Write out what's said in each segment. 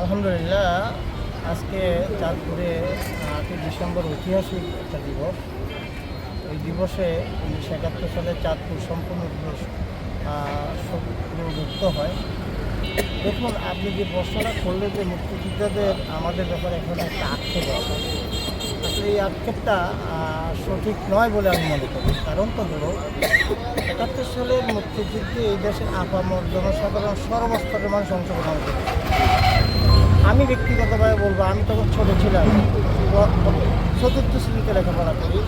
আলহামদুলিল্লাহ, আজকে চাঁদপুরে আটই ডিসেম্বর ঐতিহাসিক একটা দিবস। এই দিবসে উনিশশো একাত্তর সালে চাঁদপুর সম্পূর্ণ দিবস মুক্ত হয়। দেখুন, আপনি যে প্রশ্নটা করলে যে মুক্তিযোদ্ধাদের আমাদের ব্যাপারে এখানে একটা আক্ষেপ আছে, আসলে এই আক্ষেপটা সঠিক নয় বলে আমি মনে করি। কারণ তো হলো একাত্তর সালের মুক্তিযুদ্ধে এই দেশের আপামর জনসাধারণ সর্বস্তরের মানুষ অংশগ্রহণ করেছে। আমি ব্যক্তিগতভাবে বলব, আমি তখন ছোটো ছিলাম। চতুর্থ শ্রেণীতে লেখাপড়া করি।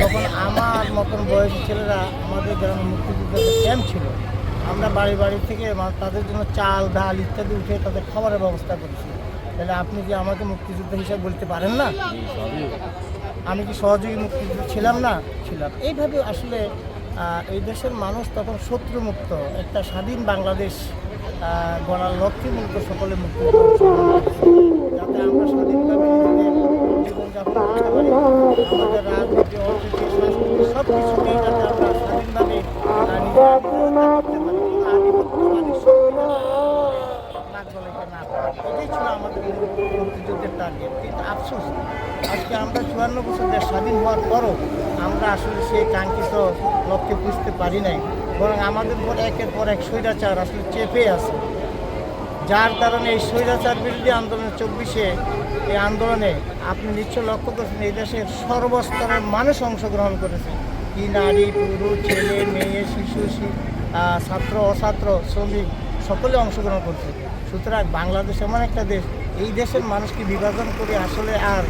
তখন আমার মতন বয়সী ছেলেরা আমাদের গ্রামে মুক্তিযুদ্ধের ক্যাম্প ছিল, আমরা বাড়ি বাড়ি থেকে তাদের জন্য চাল, ডাল ইত্যাদি উঠে তাদের খাবারের ব্যবস্থা করেছি। তাহলে আপনি কি আমাকে মুক্তিযুদ্ধ হিসাবে বলতে পারেন না? আমি কি সহযোগী মুক্তিযুদ্ধ ছিলাম না? ছিলাম। এইভাবে আসলে এই দেশের মানুষ তখন শত্রুমুক্ত, একটা স্বাধীন বাংলাদেশ গড়ার লক্ষ্যে মূলত সকলে মুক্তি আমাদের রাজনীতি অর্থনীতি সংস্কৃতি সব মুক্তিযুদ্ধের আফসোস আজকে আমরা চুয়ান্ন বছর দেশ স্বাধীন হওয়ার পরও আমরা আসলে সেই কাঙ্ক্ষিত লক্ষ্যে বুঝতে পারি নাই বরং আমাদের উপর একের পর এক স্বৈরাচার আসলে চেপে আছে। যার কারণে এই স্বৈরাচার বিরোধী আন্দোলন চব্বিশে এই আন্দোলনে আপনি নিশ্চয় লক্ষ্য করছেন, এই দেশের সর্বস্তরের মানুষ অংশগ্রহণ করেছে। কি নারী, পুরুষ, ছেলে, মেয়ে, শিশু ছাত্র, অছাত্র, শ্রমিক, সকলে অংশগ্রহণ করছে। সুতরাং বাংলাদেশ এমন একটা দেশ, এই দেশের মানুষকে বিভাজন করে আসলে আর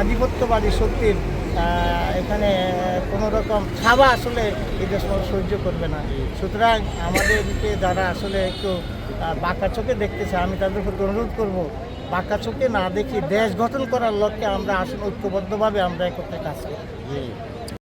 আধিপত্যবাদী শক্তির এখানে কোনো রকম ছাবা আসলে এই দেশ সহ্য করবে না। সুতরাং আমাদেরকে যারা আসলে একটু বাঁকা চোখে দেখতেছে আমি তাদের উপর অনুরোধ করব, বাঁকা চোখে না দেখি দেশ গঠন করার লক্ষ্যে আমরা আসলে ঐক্যবদ্ধভাবে আমরা একত্রে কাজ করি।